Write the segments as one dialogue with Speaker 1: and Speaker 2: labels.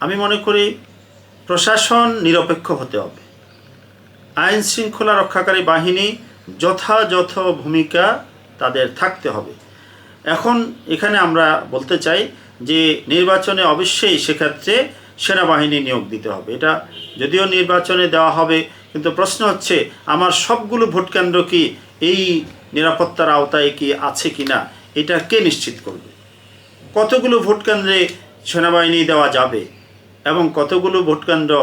Speaker 1: আমি মনে করি প্রশাসন নিরপেক্ষ হতে হবে। আইন শৃঙ্খলা রক্ষাকারী বাহিনী যথাযথ ভূমিকা তাদের থাকতে হবে। এখন এখানে আমরা বলতে চাই যে নির্বাচনে অবশ্যই সেক্ষেত্রে সেনাবাহিনী নিয়োগ দিতে হবে। এটা যদিও নির্বাচনে দেওয়া হবে, কিন্তু প্রশ্ন হচ্ছে আমার সবগুলো ভোট কেন্দ্র কি এই নিরাপত্তার আওতায় কি আছে কি না এটা কে নিশ্চিত করবে? কতগুলো ভোট কেন্দ্রে সেনাবাহিনী দেওয়া যাবে? এবং কতগুলো ভোটকেন্দ্র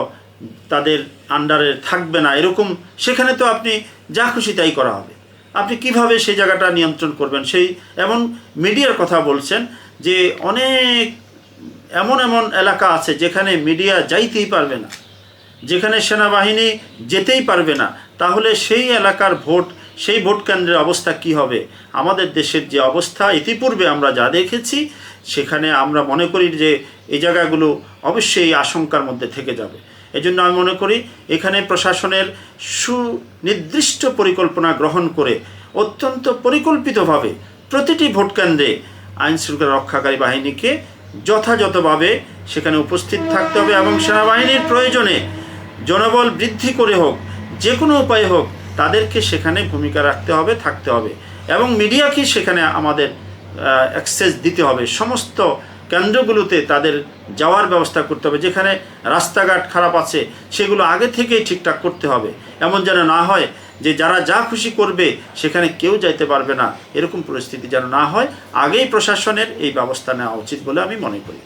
Speaker 1: তাদের আন্ডারে থাকবে না, এরকম সেখানে তো আপনি যা খুশি তাই করা হবে। আপনি কীভাবে সেই জায়গাটা নিয়ন্ত্রণ করবেন? সেই এমন মিডিয়ার কথা বলছেন যে অনেক, এমন এমন এলাকা আছে যেখানে মিডিয়া যাইতেই পারবে না। যেখানে সেনাবাহিনী যেতেই পারবে না, তাহলে সেই এলাকার ভোট সেই ভোট কেন্দ্রের অবস্থা কি হবে? আমাদের দেশের যে অবস্থা, ইতিপূর্বে আমরা যা দেখেছি, সেখানে আমরা মনে করি যে এই জায়গাগুলো অবশ্যই আশঙ্কার মধ্যে থেকে যাবে। এজন্য আমি মনে করি এখানে প্রশাসনের সুনির্দিষ্ট পরিকল্পনা গ্রহণ করে অত্যন্ত পরিকল্পিতভাবে প্রতিটি ভোট কেন্দ্রে আইন শৃঙ্খলা রক্ষাকারী বাহিনীকে যথাযথভাবে সেখানে উপস্থিত থাকতে হবে এবং সেনাবাহিনীর প্রয়োজনে জনবল বৃদ্ধি করে হোক, যে কোনো উপায়ে হোক তাদেরকে সেখানে ভূমিকা রাখতে হবে, থাকতে হবে। এবং মিডিয়াকে সেখানে আমাদের অ্যাক্সেস দিতে হবে। সমস্ত কেন্দ্রগুলোতে তাদের যাওয়ার ব্যবস্থা করতে হবে। যেখানে রাস্তাঘাট খারাপ আছে, সেগুলো আগে থেকেই ঠিকঠাক করতে হবে। এমন যেন না হয় যে যারা যা খুশি করবে, সেখানে কেউ যাইতে পারবে না। এরকম পরিস্থিতি যেন না হয়, আগেই প্রশাসনের এই ব্যবস্থা নেওয়া উচিত বলে আমি মনে করি।